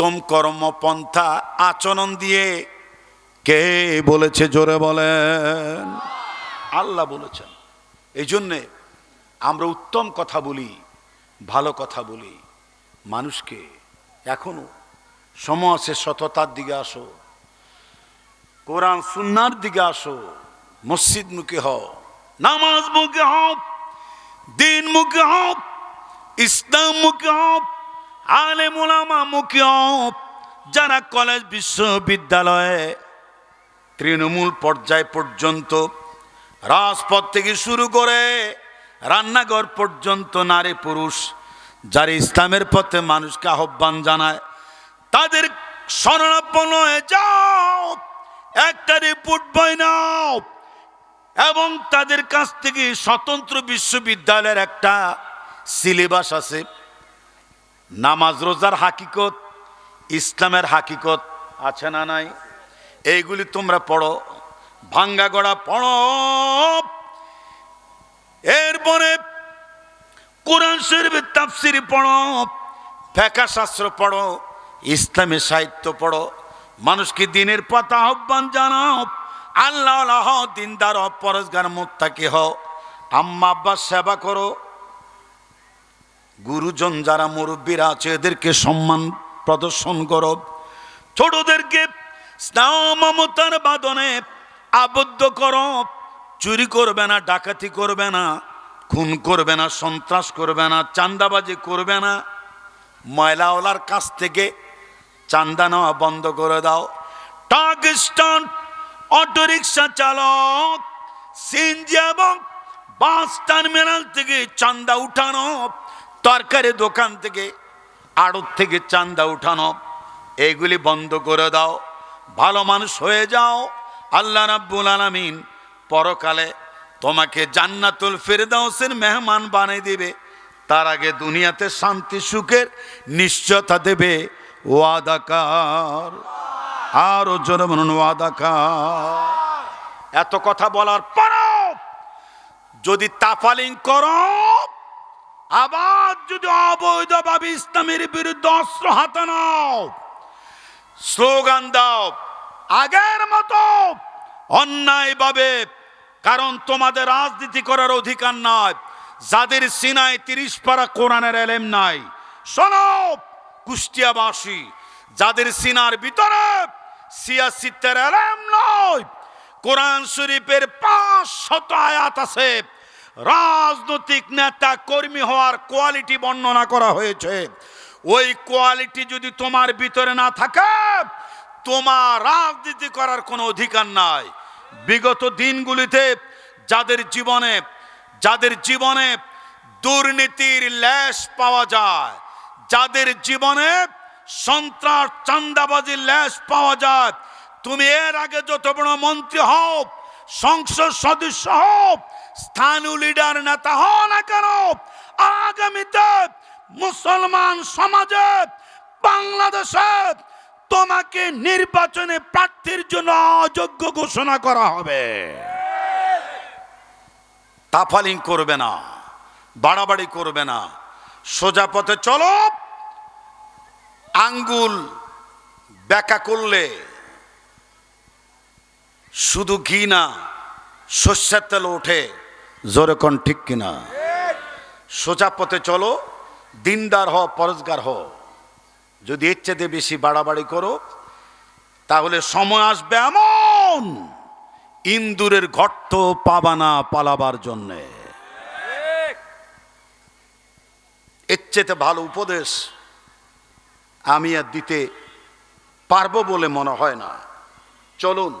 উত্তম কর্মপন্থা আচরণ দিয়ে কে বলেছে জোরে বলেন? আল্লাহ বলেছেন। এই জন্যে আমরা উত্তম কথা বলি, ভালো কথা বলি। মানুষকে এখনও আছে সততার দিকে আসো, কোরআন সুন্নার দিকে আসো মসজিদ মুখে হও নামাজ মুখে হও দিন মুখে হও ইসলাম মুখে হও আলে মোলামা মুখে যারা কলেজ বিশ্ববিদ্যালয়ে তৃণমূল পর্যায় পর্যন্ত রাজপথ থেকে শুরু করে রান্নাঘর পর্যন্ত নারী পুরুষ যারা ইসলামের পথে মানুষকে আহ্বান জানায়, তাদের শরণাপন্ন হয়ে যাও, একটা রিপোর্ট বই নাও এবং তাদের কাছ থেকে স্বতন্ত্র বিশ্ববিদ্যালয়ের একটা সিলেবাস আছে। নামাজ রোজার হাকিকত ইসলামের হাকিকত আছে না নাই? এইগুলি তোমরা পড়ো ভাঙ্গা গড়া পড়ো। এরপরে কোরআন শরীফের তাফসির পড়ো ফেকা শাস্ত্র পড়ো ইসলামের সাহিত্য পড়ো মানুষকে দিনের পথ আহ্বান জানাও আল্লাহ দিনদার হ, পরস্গার মোত্তাকি হও আম্মা আব্বার সেবা করো গুরুজন যারা মুরব্বীরা আছে, এদেরকে সম্মান প্রদর্শন করো। ছোটদেরকে স্নেহ মমতার বাদনে আবদ্ধ করো। চুরি করবে না, ডাকাতি করবে না, খুন করবে না, সন্ত্রাস করবে না চান্দাবাজি করবে না। ময়লাওয়ালার কাছ থেকে চান্দা নেওয়া বন্ধ করে দাও। টাক স্ট্যান্ড, অটোরিকশা চালক, সিএনজি এবং বাস টার্মিনাল থেকে চান্দা উঠানো। তরকারি দোকান থেকে আড়ত থেকে চান্দা উঠানো এইগুলি বন্ধ করে দাও, ভালো মানুষ হয়ে যাও। আল্লাহ রাব্বুল আলামিন পরকালে তোমাকে জান্নাতুল ফেরদাউসের মেহমান বানিয়ে দিবে, তার আগে দুনিয়াতে শান্তি, সুখের নিশ্চয়তা দেবে। ওয়াদাকার আরও জোরে বলুন ওয়াদাকার এত কথা বলার পরও যদি তাফালিং করো আবার যদি অবৈধভাবে ইসলামের বিরুদ্ধে অস্ত্র হাতে নাও, স্লোগান দাও, আগের মতো অন্যায়ভাবে, কারণ তোমাদের রাজনীতি করার অধিকার নয় যাদের সিনায় তিরিশ পারা কোরআনের এলেম নাই। শোনো, কুষ্টিয়াবাসী, যাদের সিনার ভিতরে সিয়াসিত্তের এলেম নয়, কোরআন শরীফের পাঁচ শত আয়াত আছে। রাজনৈতিক নেতা কর্মী হওয়ার কোয়ালিটি বর্ণনা করা হয়েছে। ওই কোয়ালিটি যদি তোমার ভিতরে না থাকে, তোমার রাজনীতি করার কোনো অধিকার নাই। বিগত দিনগুলিতে যাদের জীবনে যাদের জীবনে দুর্নীতির ল্যাশ পাওয়া যায়, যাদের জীবনে সন্ত্রাস চান্দাবাজির ল্যাশ পাওয়া যায়, তুমি এর আগে যত বড় মন্ত্রী হও, সংসদ সদস্য হও স্থানীয় লিডার নেতা হও না কেন? আগামীতে মুসলমান সমাজে বাংলাদেশে তোমাকে নির্বাচনে প্রার্থীর জন্য অযোগ্য ঘোষণা করা হবে। তাফালিং করবে না, বাড়াবাড়ি করবে না, সোজা পথে চলো। আঙ্গুল ব্যাকা করলে শুধু ঘি না শস্যের তেল ওঠে। জোরে কোন ঠিক কিনা? সোজা পথে চলো, দিনদার হ পরজগার হ যদি এর বেশি বাড়াবাড়ি করো, তাহলে সময় আসবে এমন ইন্দুরের ঘট্ট পাবানা পালাবার জন্যে। এর ভালো উপদেশ আমি আর দিতে পারব বলে মনে হয় না। চলুন